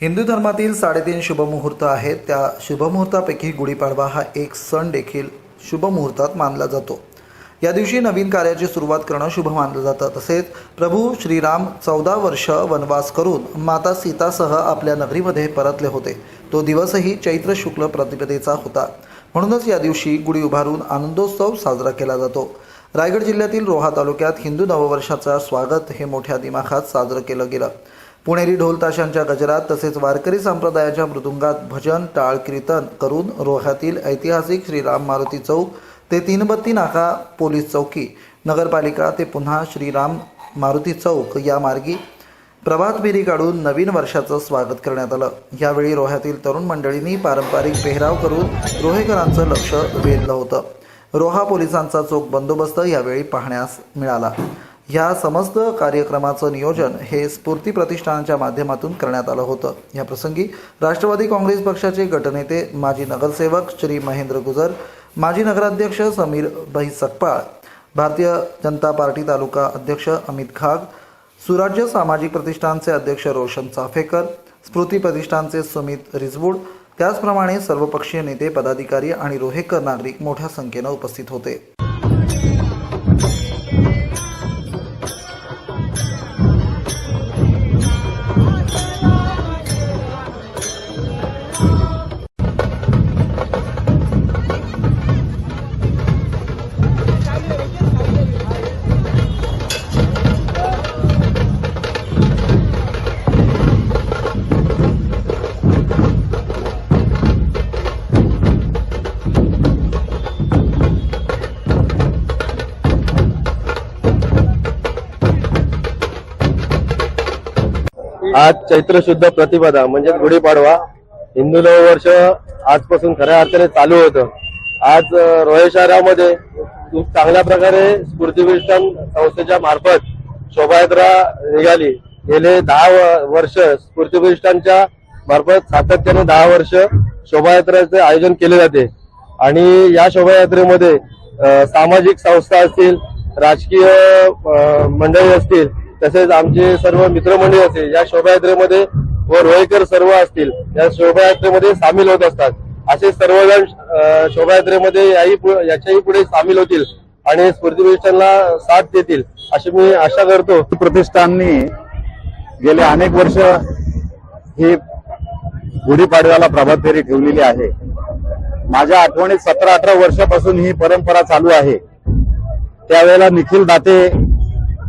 हिंदू धर्मातील साडेतीन शुभमुहूर्त आहेत. त्या शुभमुहूर्तापैकी गुढीपाडवा हा एक सण देखील शुभमुहूर्तात मानला जातो. या दिवशी नवीन कार्याची सुरुवात करणं शुभ मानलं जातं. तसेच प्रभू श्रीराम चौदा वर्ष वनवास करून माता सीतासह आपल्या नगरीमध्ये परतले होते. तो दिवसही चैत्र शुक्ल प्रतिपदेचा होता. म्हणूनच या दिवशी गुढी उभारून आनंदोत्सव साजरा केला जातो. रायगड जिल्ह्यातील रोहा तालुक्यात हिंदू नववर्षाचा स्वागत हे मोठ्या दिमाखात साजरं केलं गेलं. पुणेरी ढोल ताशांच्या गजरात तसेच वारकरी संप्रदायाच्या मृदुंगात भजन टाळ कीर्तन करून रोह्यातील ऐतिहासिक श्रीराम मारुती चौक ते तीनबत्ती नाका पोलीस चौकी नगरपालिका ते पुन्हा श्रीराम मारुती चौक या मार्गी प्रभात फेरी काढून नवीन वर्षाचं स्वागत करण्यात आलं. यावेळी रोह्यातील तरुण मंडळींनी पारंपरिक पेहराव करून रोहेकरांचं लक्ष वेधलं होतं. रोहा पोलिसांचा चोख बंदोबस्त यावेळी पाहण्यास मिळाला. या समस्त कार्यक्रमाचं नियोजन हे स्फूर्ती प्रतिष्ठानाच्या माध्यमातून करण्यात आलं होतं. या प्रसंगी राष्ट्रवादी काँग्रेस पक्षाचे गटनेते माजी नगरसेवक श्री महेंद्र गुजर माजी नगराध्यक्ष समीर भाई सकपाळ भारतीय जनता पार्टी तालुका अध्यक्ष अमित खाग सुराज्य सामाजिक प्रतिष्ठानचे अध्यक्ष रोशन चाफेकर स्फूर्ती प्रतिष्ठानचे सुमित रिजवूड त्याचप्रमाणे सर्वपक्षीय नेते पदाधिकारी आणि रोहेकर नागरिक मोठ्या संख्येनं उपस्थित होते. आज चैत्र शुद्ध प्रतिपदा म्हणजे गुढीपाडवा हिंदू नववर्ष आजपासून खऱ्या अर्थाने चालू होतं. आज रोहे शहरामध्ये खूप चांगल्या प्रकारे स्फूर्ती संस्थेच्या मार्फत शोभायात्रा निघाली. गेले दहा वर्ष स्फूर्तीविष्ठांच्या मार्फत सातत्याने दहा वर्ष शोभायात्रेचे आयोजन केले जाते. आणि या शोभायात्रेमध्ये सामाजिक संस्था असतील राजकीय मंडळी असतील तसेच आमचे सर्व मित्रमंडळी असतील या शोभायात्रेमध्ये व रोहेकर सर्व असतील या शोभायात्रेमध्ये सामील होत असतात. असे सर्वजण शोभायात्रेमध्ये याही याच्याही पुढे सामील होतील आणि स्फूर्ती प्रतिष्ठानला साथ देतील अशी मी आशा करतो. प्रतिष्ठाननी गेले अनेक वर्ष ही गुढीपाडव्याला प्रभात फेरी ठेवलेली आहे. माझ्या आठवणीत सतरा अठरा वर्षापासून ही परंपरा चालू आहे. त्यावेळेला निखिल दाते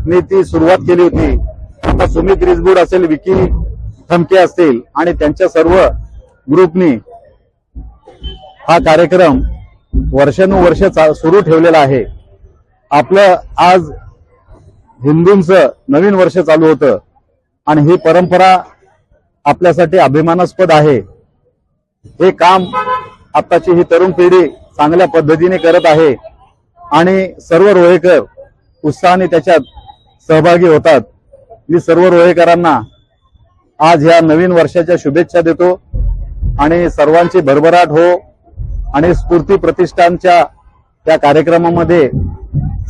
ने ती सुरुवात केली होती. आता सुमित रिजबूड असेल विकी थमके असतील आणि त्यांच्या सर्व ग्रुपनी हा कार्यक्रम वर्षानुवर्ष सुरू ठेवलेला आहे. आपलं आज हिंदूंचं नवीन वर्ष चालू होतं आणि ही परंपरा आपल्यासाठी अभिमानास्पद आहे. हे काम आताची ही तरुण पिढी चांगल्या पद्धतीने करत आहे आणि सर्व रोहेकर उत्साहाने त्याच्यात सहभागी होतात. मी सर्व रोहेकरांना आज ह्या नवीन वर्षाच्या शुभेच्छा देतो. आणि सर्वांची भरभराट हो. आणि स्फूर्ती प्रतिष्ठानच्या त्या कार्यक्रमामध्ये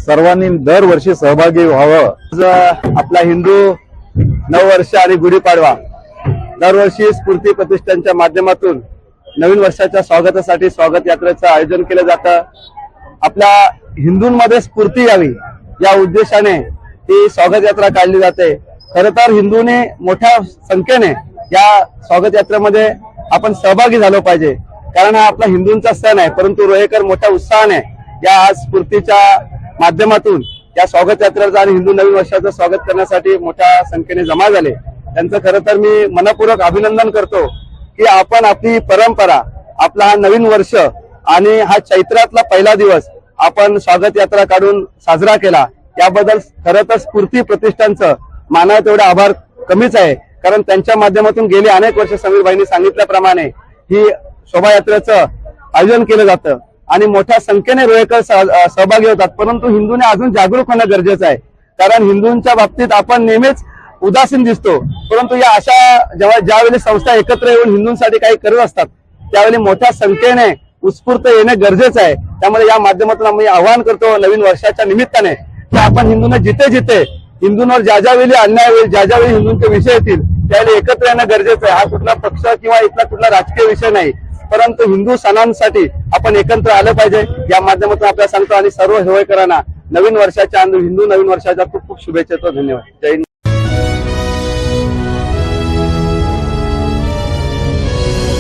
सर्वांनी दरवर्षी सहभागी व्हावं. आपला हिंदू नववर्ष आणि गुढीपाडवा दरवर्षी स्फूर्ती प्रतिष्ठानच्या माध्यमातून नवीन वर्षाच्या स्वागतासाठी स्वागत यात्रेचं आयोजन केलं जातं. आपल्या हिंदूंमध्ये स्फूर्ती यावी या उद्देशाने ही स्वागत यात्रा काढली जाते. खरं तर हिंदूने मोठ्या संख्येने या स्वागत यात्रेमध्ये आपण सहभागी झालो पाहिजे. कारण हा आपला हिंदूंचा सण आहे. परंतु रोहेकर मोठ्या उत्साहाने या आज स्फूर्तीच्या माध्यमातून या स्वागत यात्रेचं आणि हिंदू नवीन वर्षाचं स्वागत करण्यासाठी मोठ्या संख्येने जमा झाले. त्यांचं खरं तर मी मनपूर्वक अभिनंदन करतो की आपण आपली परंपरा आपला हा नवीन वर्ष आणि हा चैत्रातला पहिला दिवस आपण स्वागत यात्रा काढून साजरा केला. याबद्दल खरं तर स्फूर्ती प्रतिष्ठानचं मानावं तेवढे आभार कमीच आहे. कारण त्यांच्या माध्यमातून गेली अनेक वर्ष समीरबाईंनी सांगितल्याप्रमाणे ही शोभायात्रेचं आयोजन केलं जातं. आणि मोठ्या संख्येने रोयकर सहभागी होतात. परंतु हिंदूने अजून जागरूक होणं गरजेचं आहे. कारण हिंदूंच्या बाबतीत आपण नेहमीच उदासीन दिसतो. परंतु या अशा जेव्हा ज्यावेळी संस्था एकत्र येऊन हिंदूंसाठी काही करत असतात त्यावेळी मोठ्या संख्येने उत्स्फूर्त येणे गरजेचं आहे. त्यामुळे या माध्यमातून आम्ही आवाहन करतो नवीन वर्षाच्या निमित्ताने. की आपण हिंदूंना जिथे जिथे हिंदूंवर ज्या ज्या वेळी अन्याय होईल ज्या ज्या वेळी हिंदूंचे विषय येतील त्यावेळी एकत्र येणं गरजेचं आहे. हा कुठला पक्ष किंवा इथला कुठला राजकीय विषय नाही. परंतु हिंदू सणांसाठी आपण एकत्र आलं पाहिजे. या माध्यमातून आपल्याला सांगतो आणि सर्व हेवयकरांना नवीन वर्षाच्या हिंदू नवीन वर्षाच्या खूप खूप शुभेच्छा धन्यवाद. जय